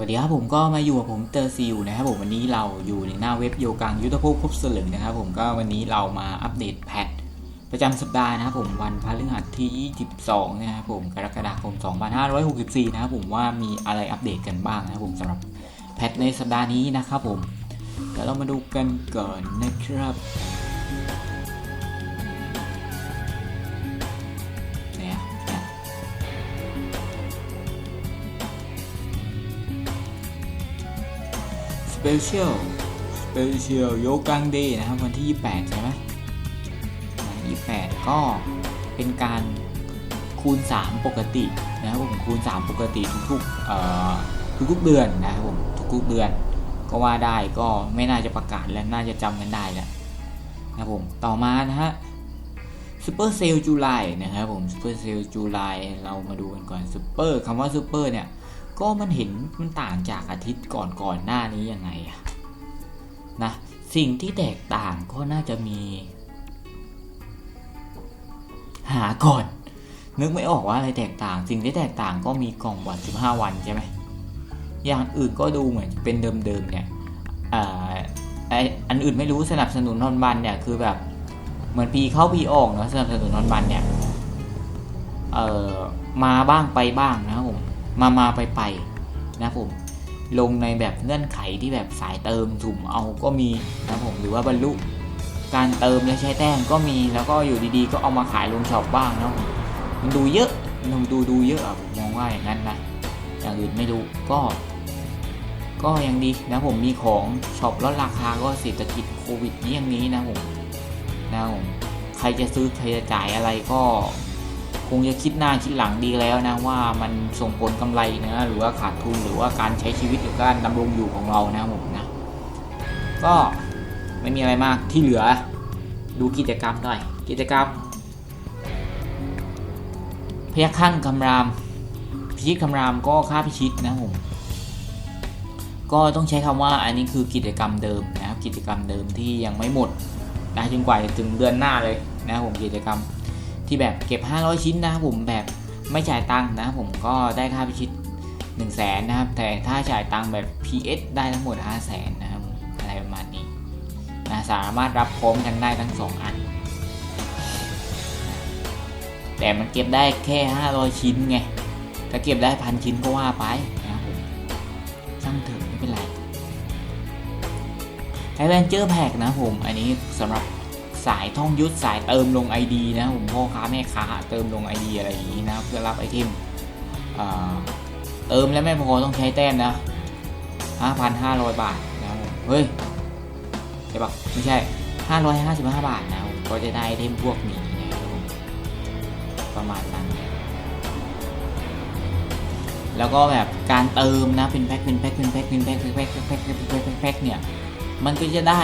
วัสดีครับผมก็มาอยู่กับผมเตอร์ซิลนะครับผมวันนี้เราอยู่ในหน้าเว็บโยกังยุทธภพครบสลึงนะครับผมก็วันนี้เรามาอัปเดตแพทประจำสัปดาห์นะครับผมวันพฤหัสที่ 22 นะครับผมกรกฎาคม 2564 นะครับผมว่ามีอะไรอัปเดตกันบ้างนะครับผมสำหรับแพทในสัปดาห์นี้นะครับผมเดี๋ยวเรามาดูกันก่อนนะครับ สเปเชียลสเปเชียลโยกังเดย์นะครับวันที่ 28 ใช่ไหมวันที่28 ก็เป็นการคูณ 3 ปกตินะครับผมคูณ 3 ปกติทุกๆเอ่อทุกๆเดือนนะครับผมทุกๆเดือน ก็ว่าได้ก็ไม่น่าจะประกาศและน่าจะจำกันได้แล้วนะครับผมต่อมานะฮะซูเปอร์เซลล์จูไลนะครับผมซูเปอร์เซลล์จูไลเรามาดูกันก่อนซูเปอร์คำว่าซูเปอร์เนี่ย ก็มันเห็นมันต่างจากอาทิตย์ก่อนก่อนหน้านี้ยังไงอะนะสิ่งที่แตกต่างก็น่าจะมี หาก่อน นึกไม่ออกว่าอะไรแตกต่าง สิ่งที่แตกต่างก็มีกล่องวัน15วันใช่ไหมอย่างอื่นก็ดูเหมือนเป็นเดิมๆเนี่ยอ่าไออันอื่นไม่รู้สนับสนุนนอนบันเนี่ยคือแบบเหมือนปีเข้าปีออกเนาะสนับสนุนนอนบันเนี่ยเออมาบ้างไปบ้างนะครับผม มามาไปไปนะผมลงในแบบเงื่อนไขที่แบบสายเติมถุ่มเอาก็มีนะผมหรือว่าบรรลุการเติมและใช้แต้มก็มีแล้วก็อยู่ดีๆ ก็เอามาขายลงช็อปบ้างนะผมมันดูเยอะมันดูดูเยอะอะผมมองว่าอย่างนั้นนะอย่างอื่นไม่รู้ก็ ก็ยังดีนะผมมีของช็อปลดราคาก็เศรษฐกิจโควิดนี้อย่างนี้นะผมนะผมใครจะซื้อใครจะจ่ายอะไรก็ คงจะคิดหน้าคิดหลังดีแล้วนะว่ามันส่งผลกำไรนะหรือว่าขาดทุนหรือว่าการใช้ชีวิตหรือการดำรงอยู่ของเรานะผมนะ ก็ไม่มีอะไรมากที่เหลือ ดูกิจกรรมหน่อย กิจกรรมพยัคฆ์ข้างคำรามพิชิตคำรามก็ค่าพิชิตนะผมก็ต้องใช้คำว่าอันนี้คือกิจกรรมเดิมนะครับกิจกรรมเดิมที่ยังไม่หมดนะจนกว่าจะถึงเดือนหน้าเลยนะผมกิจกรรม ที่แบบเก็บ 500 ชิ้นนะครับผมแบบไม่จ่ายตังค์นะครับผมก็ได้ค่าพิชิต1 0 0 0 0แสนนะครับ แต่ถ้าจ่ายตังค์แบบ PS ได้ทั้งหมด 5 0 0แสนนะครับอะไรประมาณนี้นะสามารถรับพร้อมกันได้ทั้ง 2 อัน แต่มันเก็บได้แค่ 500 ชิ้นไงถ้าเก็บได้พันชิ้นก็ว่าไปนะครับผมช่างเถอะไม่เป็นไรไอแวนเจอร์แพ็กนะผม อันนี้สำหรับ สายท่องยุทธสายเติมลง ID นะผมพ่อค้าแม่ค้าเติมลง ID อะไรอย่างนี้นะเพื่อรับไอเทมเติมแล้วไม่พอต้องใช้แต้มนะ 5,500 บาทนะเฮ้ยใช่ปะไม่ใช่ 555 บาทนะก็จะได้ไอเทมพวกนี้นะประมาณนั้น แล้วก็แบบการเติมนะเป็นแพ็คเป็นแพ็คเป็นแพ็คเป็นแพ็คเป็นแพ็คเป็นแพ็คเป็นแพ็คเนี่ยมันก็จะได้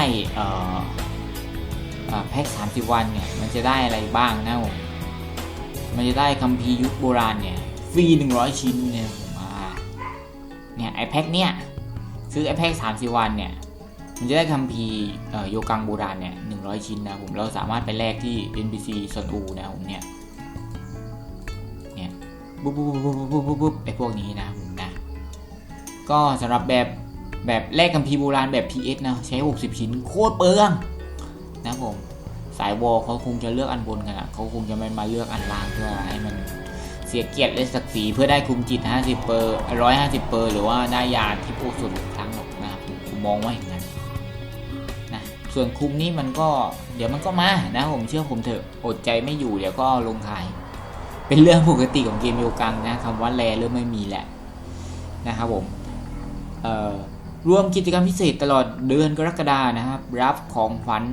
แพ็ก30 วันเนี่ยมันจะได้อะไรบ้างนะผมมันจะได้คัมภีร์ยุคโบราณเนี่ยฟรี100 ชิ้นเนี่ยผมาเนี่ยไอแพ็กเนี่ยซื้อไอแพ็ก30 วันเนี่ยมันจะได้คัมภีร์โยกังโบราณเนี่ย100 ชิ้นนะผมเราสามารถไปแลกที่ NPC ซอนอูนะผมเนี่ยเนี่ยปุ๊บปุ๊บปุ๊บปุ๊บปุ๊บปุ๊บไอพวกนี้นะผมนะก็สำหรับแบบแบบแลกคัมภีร์โบราณแบบ PS นะใช้ 60 ชิ้นโคตรเปลือง นะผม สายวอลเขาคงจะเลือกอันบนกันอะเขาคงจะไม่มาเลือกอันล่างเพื่อให้มันเสียเกียรติและศักดิ์ศรีเพื่อได้คุมจิต 50 เปอร์150 เปอร์ หรือว่าได้ยาที่พวกสุดครั้งหรอกนะครับผมผมมองว่าอย่างนั้นนะส่วนคุมนี่มันก็เดี๋ยวมันก็มานะผมเชื่อผมเถอะอดใจไม่อยู่เดี๋ยวก็ลงขาย เป็นเรื่องปกติของเกมโยกังนะคำว่าแลเริ่มไม่มีแหละนะครับผมเอ่อรวมกิจกรรมพิเศษตลอดเดือนกรกฎานะครับ รับของขวัญ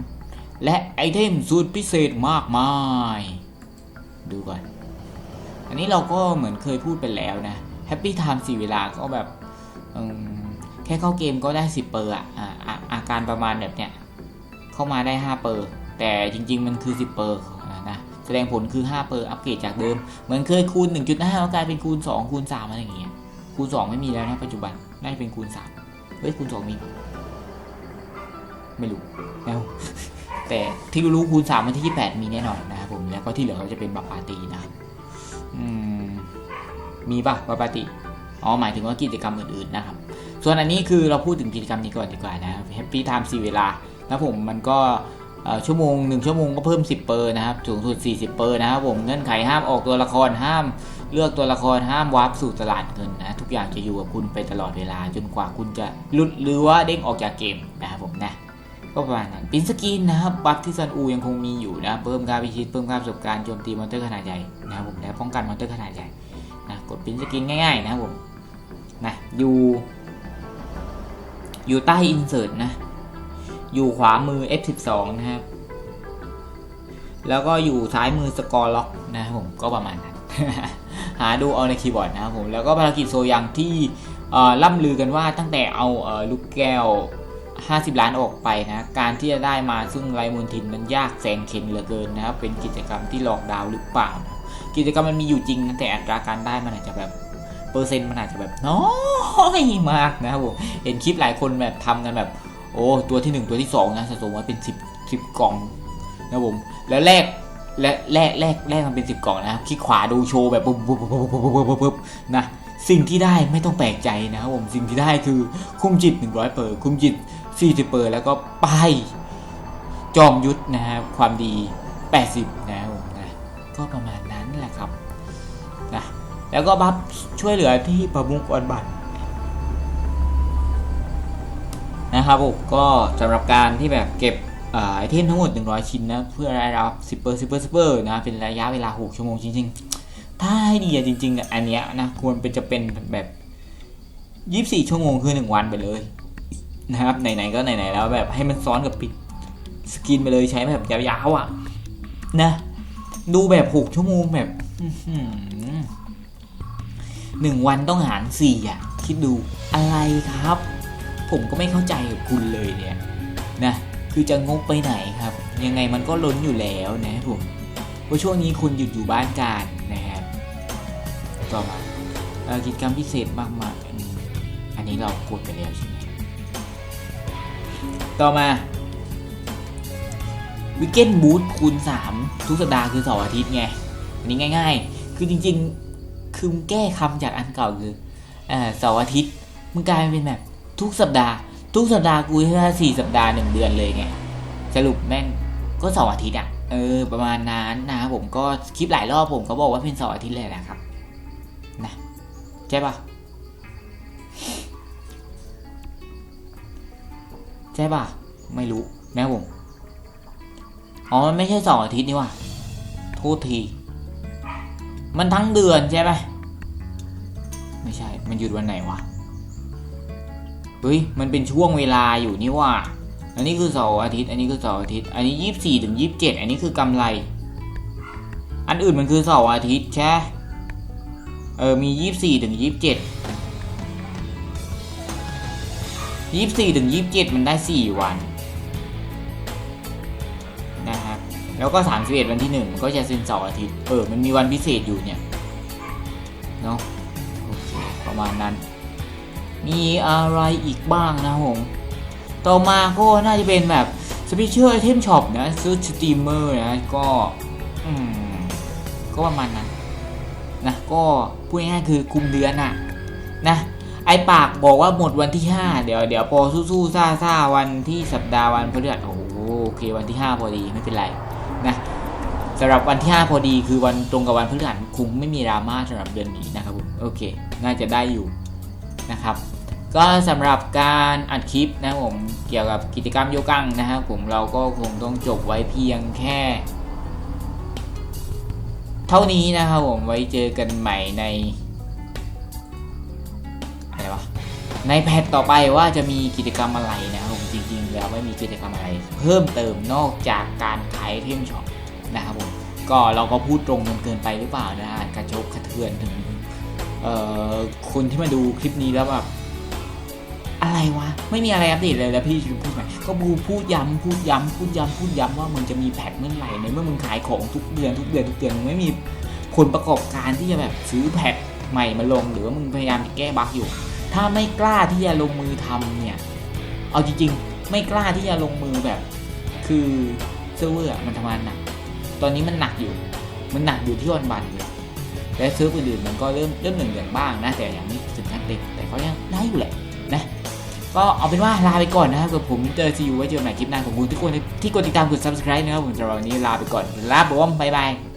และไอเทมสุดพิเศษมากมาย ดูก่อน อันนี้เราก็เหมือนเคยพูดไปแล้วนะ Happy Time 4เวลาก็แบบแค่เข้าเกมก็ได้ 10 เปอร์อะอะอะอาการประมาณแบบเนี้ย เข้ามาได้ 5 เปอร์ แต่จริง ๆ มันคือ 10 เปอร์นะแสดงผลคือ 5 เปอร์ อัปเกรดจากเดิม เหมือนเคยคูณ 1.5แล้วกลายเป็นคูณ 2 คูณ 3 อะไรอย่างเงี้ย คูณ 2 ไม่มีแล้วนะปัจจุบัน น่าจะเป็นคูณ 3 เฮ้ยคูณ 2 มี ไม่รู้แล้ว แต่ที่รู้คูณ3วันที่ 28 มีแน่นอนนะครับผมแล้วก็ที่เหลือเขาจะเป็นบาปาตีนะอืมมีปะบาปาติอ๋อหมายถึงว่ากิจกรรมอื่นๆนะครับ ส่วนอันนี้คือเราพูดถึงกิจกรรมนี้ก่อนดีกว่านะครับ Happy Time 4เวลานะผมมันก็ชั่วโมง 1 ชั่วโมงก็เพิ่ม 10 เปอร์นะครับ สูงสุด 40 เปอร์นะครับผมเงื่อนไขห้ามออกตัวละครห้าม เลือกตัวละครห้ามวาร์ปสู่ตลาดเงินนะ ทุกอย่างจะอยู่กับคุณไปตลอดเวลาจนกว่าคุณจะหลุดหรือว่าเด้งออกจากเกมนะครับผมนะ ก็ประมาณนั้นปินสกินนะครับบัฟที่ซันอูยังคงมีอยู่นะเพิ่มการพิชิตเพิ่มการประสบการณ์โจมตีมอนเตอร์ขนาดใหญ่นะครับผมและป้องกันมอนเตอร์ขนาดใหญ่นะกดปินสกินง่ายๆนะครับผมนะอยู่อยู่ใต้อินเสิร์ตนะอยู่ขวามือ F12 นะครับแล้วก็อยู่ซ้ายมือสกอร์ล็อกนะครับผมก็ประมาณนั้นหาดูเอาในคีย์บอร์ดนะครับผมแล้วก็ภารกิจโซยังที่ล่ำลือกันว่าตั้งแต่เอาลูกแก้ว 50 ล้านออกไปนะ การที่จะได้มาซึ่งไรมูลทินมันยากแสงเข็นเหลือเกินนะครับ เป็นกิจกรรมที่หลอกดาวหรือเปล่านะกิจกรรมมันมีอยู่จริงนะแต่อัตราการได้มันอาจจะแบบเปอร์เซ็นต์มันอาจจะแบบน้อยมากนะครับผมเห็นคลิปหลายคนแบบทำกันแบบ โอ้ตัวที่ 1 ตัวที่2นะสะสมมาเป็น 10 10กล่องนะครับผมแล้วแรกและแรกแรกแรกมันเป็น 10 กล่องนะครับคลิกขวาดูโชว์แบบปุ๊บปุ๊บปุ๊บปุ๊บปุ๊บปุ๊บปุ๊บนะสิ่งที่ได้ไม่ต้องแปลกใจนะครับผมสิ่งที่ได้คือคุ้มจิต100เปอร์คุ้มจิต 40เปอร์แล้วก็ป้ายจอมยุทธนะครับความดี 80 นะผมนะก็ประมาณนั้นแหละครับนะแล้วก็บัฟช่วยเหลือที่ประมุขออนบัตนะครับผมก็สำหรับการที่แบบเก็บไอเทมทั้งหมด 100 ชิ้นนะ เพื่อได้รับซิปเปอร์ซิปเปอร์ซิปเปอร์นะ เป็นระยะเวลา 6 ชั่วโมงจริงๆ ถ้าให้ดีจริงๆอะอันเนี้ยนะ ควรเป็นจะเป็นแบบ 24 ชั่วโมงคือ 1 วันไปเลย นะครับไหนๆก็ไหนๆแล้วแบบให้มันซ้อนกับปิดสกินไปเลยใช้แบบยาวๆอะนะดูแบบ6ชั่วโมงแบบหนึ่งวันต้องหารสี่อะ คิดดูอะไรครับ ผมก็ไม่เข้าใจกับคุณเลยเนี่ยนะคือจะงกไปไหนครับ ยังไงมันก็ล้นอยู่แล้วนะผมเพราะช่วงนี้คุณหยุดอยู่บ้านกันนะครับต่อมากิจกรรมพิเศษมากมายอันนี้เรากดไปแล้วใช่ไหม ต่อมาวิกเกนบูธคูณ 3 ทุกสัปดาห์คือเสาร์อาทิตย์ไง อันนี้ง่าย ๆ คือจริงๆ คือแก้คำจากอันเก่าคือเอ่อเสาร์อาทิตย์มันกลายเป็นแบบทุกสัปดาห์ ทุกสัปดาห์กูแค่สี่สัปดาห์หนึ่งเดือนเลยไง สรุปแม่งก็เสาร์อาทิตย์อะ เออ ประมาณนั้นนะครับผมก็คลิปหลายรอบผมก็บอกว่าเป็นเสาร์อาทิตย์เลยนะครับ นะ ใช่ปะ ช่ป่ะ ไม่รู้นะผม อ๋อ มันไม่ใช่เสาร์อาทิตย์นี่ว่ะโทษที มันทั้งเดือนใช่ไหมไม่ใช่ มันหยุดวันไหนวะ เฮ้ย มันเป็นช่วงเวลาอยู่นี่ว่าอันนี้คือเสาร์อาทิตย์ อันนี้คือเสาร์อาทิตย์ อันนี้ยี่สิบสี่ถึงยี่สิบเจ็ดอันนี้คือกำไร อันอื่นมันคือเสาร์อาทิตย์ใช่ เออ มียี่สิบสี่ถึงยี่สิบเจ็ด ยี่สิบสี่ถึงยี่สิบเจ็ดมันได้สี่วันนะครับแล้วก็สามสิบเอ็ดวันที่หนึ่งก็จะเป็นเสาร์อาทิตย์เออมันมีวันพิเศษอยู่เนี่ยเนาะโอเคประมาณนั้น มีอะไรอีกบ้างนะผมต่อมาก็น่าจะเป็นแบบสปิเชียลไอเทมช็อปนะซื้อสตรีมเมอร์นะก็อืมก็ประมาณนั้นนะก็พูดง่ายๆคือคุมเดือนน่ะนะ ไอปากบอกว่าหมดวันที่ 5 เดี๋ยวเดี๋ยวพอสู้ๆซ่าๆวันที่สัปดาห์วันพฤหัสโอ้โหโอเควันที่ 5 พอดีไม่เป็นไรนะสำหรับวันที่ 5 พอดีคือวันตรงกับวันพฤหัสคงไม่มีดราม่าสำหรับเดือนนี้นะครับผมโอเค น่าจะได้อยู่นะครับ ก็สำหรับการอัดคลิปนะผมเกี่ยวกับกิจกรรมโยกังนะครับผมเราก็คงต้องจบไว้เพียงแค่ เท่านี้นะครับผมไว้เจอกันใหม่ใน ในแพทต่อไปว่าจะมีกิจกรรมอะไรนะครับผมจริงๆ แล้วไม่มีกิจกรรมอะไร เพิ่มเติมนอกจากการขายเทมช็อปนะครับผมก็เราก็พูดตรงกันเกินไปหรือเปล่านะอาจกระชบกระเทือนถึงคนที่มาดูคลิปนี้แล้วแบบอะไรวะ ไม่มีอะไรอัปเดตเลยแล้วพี่จะพูดไหมก็พูดพูดย้ำพูดย้ำพูดย้ำพูดย้ำว่ามึงจะมีแพทเมื่อไหร่ในเมื่อมึงขายของทุกเดือนทุกเดือนทุกเดือนมึงไม่มีผลประกอบการที่จะแบบซื้อแพทใหม่มาลง หรือว่ามึงพยายามจะแก้บั๊กอยู่ ถ้าไม่กล้าที่จะลงมือทำเนี่ย เอาจริงๆ ไม่กล้าที่จะลงมือแบบ คือเซิร์ฟเวอร์มันทำงานหนัก ตอนนี้มันหนักอยู่ มันหนักอยู่ที่วันบันเลยและเซิร์ฟอื่นๆมันก็เริ่มเริ่มเหลืองบ้างนะ แต่อย่างนี้ถึงขั้นติดแต่ก็ยังได้อยู่แหละนะ ก็เอาเป็นว่าลาไปก่อนนะครับกับผมเจอซีอูไว้เจอกันใหม่คลิปหน้าขอบคุณทุกคนที่กดติดตามกด subscribe นะครับผมสำหรับวันนี้ลาไปก่อนลาผมบ๊ายบาย